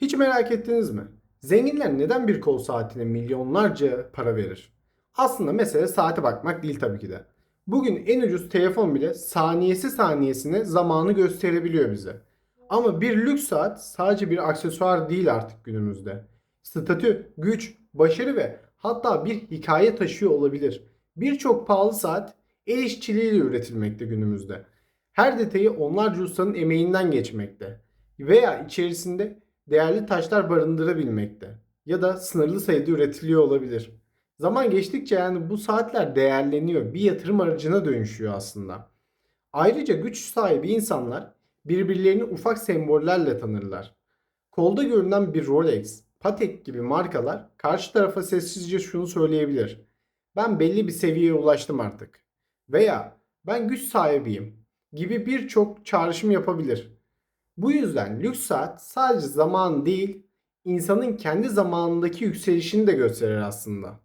Hiç merak ettiniz mi? Zenginler neden bir kol saatine milyonlarca para verir? Aslında mesele saate bakmak değil tabii ki de. Bugün en ucuz telefon bile saniyesi saniyesine zamanı gösterebiliyor bize. Ama bir lüks saat sadece bir aksesuar değil artık günümüzde. Statü, güç, başarı ve hatta bir hikaye taşıyor olabilir. Birçok pahalı saat el işçiliğiyle üretilmekte günümüzde. Her detayı onlarca ustanın emeğinden geçmekte veya içerisinde değerli taşlar barındırabilmekte ya da sınırlı sayıda üretiliyor olabilir. Zaman geçtikçe yani bu saatler değerleniyor, bir yatırım aracına dönüşüyor aslında. Ayrıca güç sahibi insanlar birbirlerini ufak sembollerle tanırlar. Kolda görünen bir Rolex, Patek gibi markalar karşı tarafa sessizce şunu söyleyebilir. Ben belli bir seviyeye ulaştım artık. Veya ben güç sahibiyim gibi birçok çağrışım yapabilir. Bu yüzden lüks saat sadece zaman değil, insanın kendi zamanındaki yükselişini de gösterir aslında.